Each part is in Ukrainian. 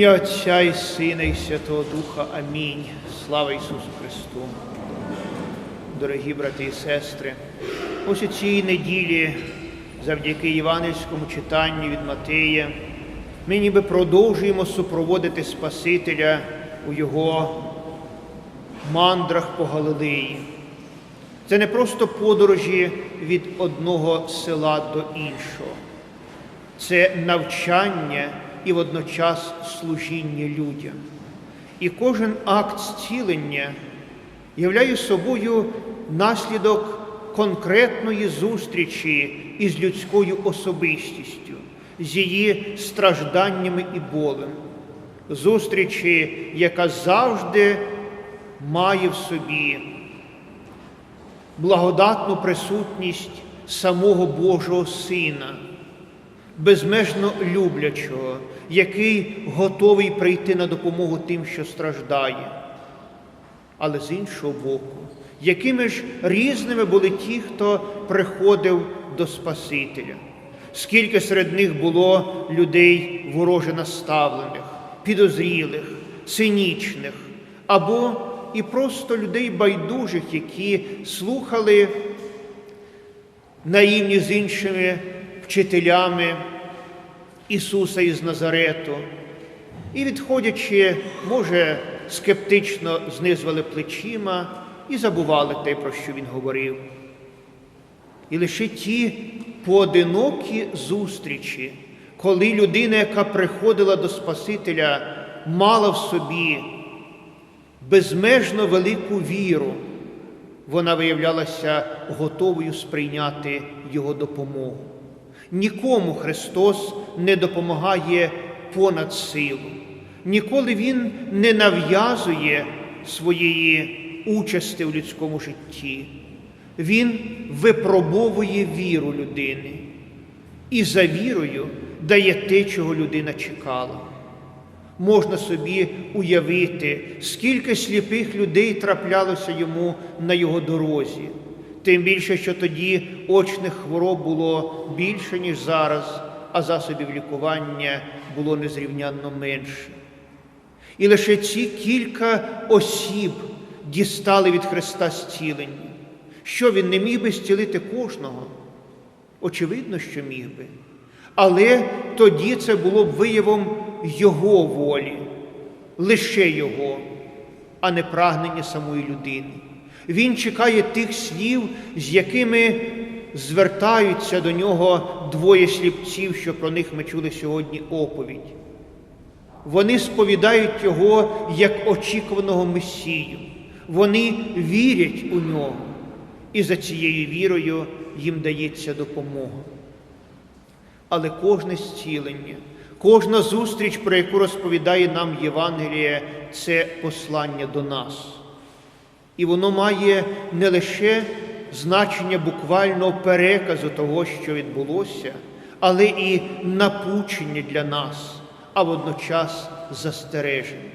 ім'я Отця і Сина, і Святого Духа. Амінь. Слава Ісусу Христу. Дорогі брати і сестри, ось у цій неділі, завдяки євангельському читанню від Матея, ми ніби продовжуємо супроводити Спасителя у Його мандрах по Галилеї. Це не просто подорожі від одного села до іншого. Це навчання і водночас служіння людям. І кожен акт зцілення являє собою наслідок конкретної зустрічі із людською особистістю, з її стражданнями і болем, зустрічі, яка завжди має в собі благодатну присутність самого Божого Сина, безмежно люблячого, який готовий прийти на допомогу тим, що страждає. Але з іншого боку, якими ж різними були ті, хто приходив до Спасителя, скільки серед них було людей вороже наставлених, підозрілих, цинічних, або і просто людей байдужих, які слухали наївні з іншими вчителями Ісуса із Назарету, і, відходячи, може, скептично знизували плечима і забували те, про що він говорив. І лише ті поодинокі зустрічі, коли людина, яка приходила до Спасителя, мала в собі безмежно велику віру, вона виявлялася готовою сприйняти Його допомогу. Нікому Христос не допомагає понад силу, ніколи Він не нав'язує своєї участі в людському житті. Він випробовує віру людини і за вірою дає те, чого людина чекала. Можна собі уявити, скільки сліпих людей траплялося йому на його дорозі, тим більше, що тоді очних хвороб було більше, ніж зараз, а засобів лікування було незрівнянно менше. І лише ці кілька осіб дістали від Христа зцілення. Що він не міг би зцілити кожного? Очевидно, що міг би. Але тоді це було б виявом Його волі, лише Його, а не прагнення самої людини. Він чекає тих слів, з якими звертаються до нього двоє сліпців, що про них ми чули сьогодні оповідь. Вони сповідають Його як очікуваного Месію. Вони вірять у нього, і за цією вірою їм дається допомога. Але кожне зцілення, кожна зустріч, про яку розповідає нам Євангеліє, це послання до нас. І воно має не лише значення буквального переказу того, що відбулося, але і напучення для нас, а водночас застереження.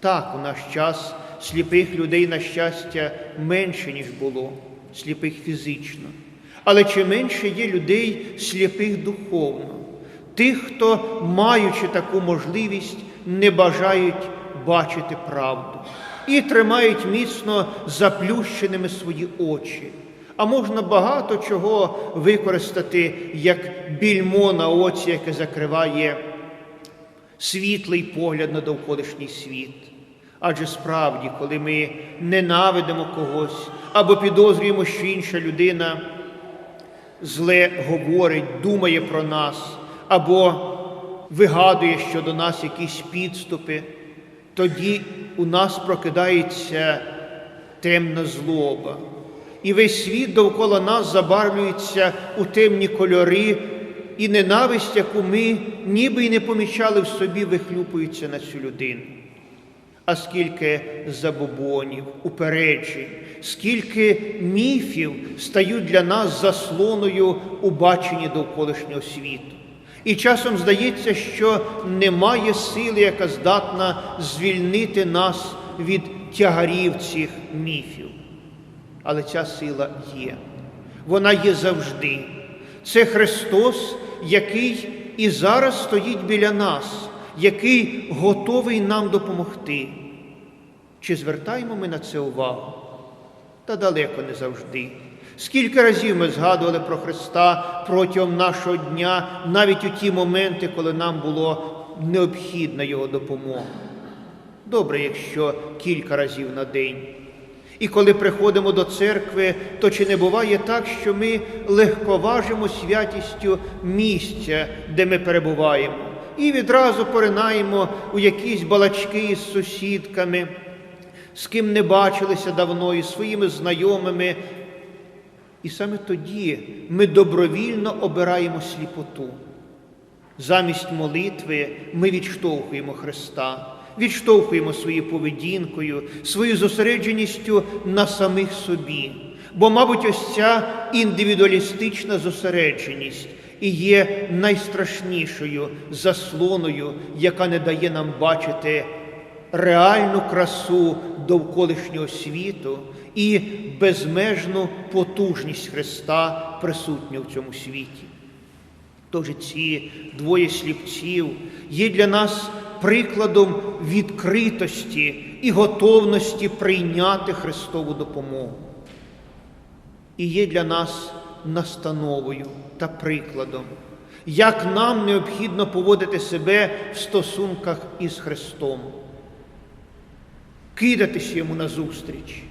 Так, у наш час сліпих людей, на щастя, менше, ніж було, сліпих фізично. Але чи менше є людей сліпих духовно, тих, хто, маючи таку можливість, не бажають бачити правду і тримають міцно заплющеними свої очі. А можна багато чого використати як більмо на оці, яке закриває світлий погляд на довколишній світ. Адже справді, коли ми ненавидимо когось або підозрюємо, що інша людина зле говорить, думає про нас, або вигадує щодо нас якісь підступи, тоді у нас прокидається темна злоба. І весь світ довкола нас забарвлюється у темні кольори, і ненависть, яку ми ніби й не помічали в собі, вихлюпується на цю людину. А скільки забобонів, упереджень, скільки міфів стають для нас заслоною у баченні довколишнього світу. І часом здається, що немає сили, яка здатна звільнити нас від тягарів цих міфів. Але ця сила є. Вона є завжди. Це Христос, який і зараз стоїть біля нас, який готовий нам допомогти. Чи звертаємо ми на це увагу? Та далеко не завжди. Скільки разів ми згадували про Христа протягом нашого дня, навіть у ті моменти, коли нам було необхідна Його допомога. Добре, якщо кілька разів на день. І коли приходимо до церкви, то чи не буває так, що ми легковажимо святістю місця, де ми перебуваємо, і відразу поринаємо у якісь балачки із сусідками, з ким не бачилися давно, із своїми знайомими. І саме тоді ми добровільно обираємо сліпоту. Замість молитви ми відштовхуємо Христа, відштовхуємо своєю поведінкою, своєю зосередженістю на самих собі. Бо, мабуть, ось ця індивідуалістична зосередженість і є найстрашнішою заслоною, яка не дає нам бачити реальну красу довколишнього світу і безмежну потужність Христа присутню в цьому світі. Тож ці двоє сліпців є для нас прикладом відкритості і готовності прийняти Христову допомогу. І є для нас настановою та прикладом, як нам необхідно поводити себе в стосунках із Христом, кидатися йому назустріч,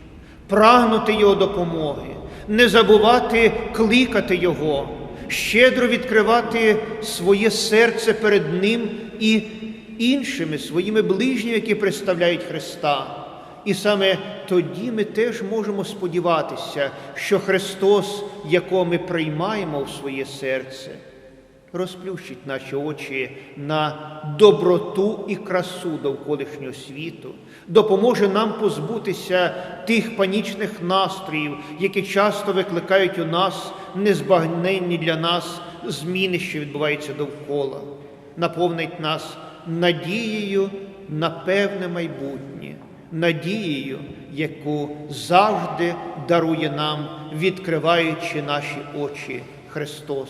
прагнути Його допомоги, не забувати кликати Його щедро відкривати своє серце перед Ним і іншими своїми ближніми, які представляють Христа. І саме тоді ми теж можемо сподіватися, що Христос, якого ми приймаємо в своє серце, розплющить наші очі на доброту і красу довколишнього світу, допоможе нам позбутися тих панічних настроїв, які часто викликають у нас незбагненні для нас зміни, що відбуваються довкола, наповнить нас надією на певне майбутнє, надією, яку завжди дарує нам, відкриваючи наші очі Христос.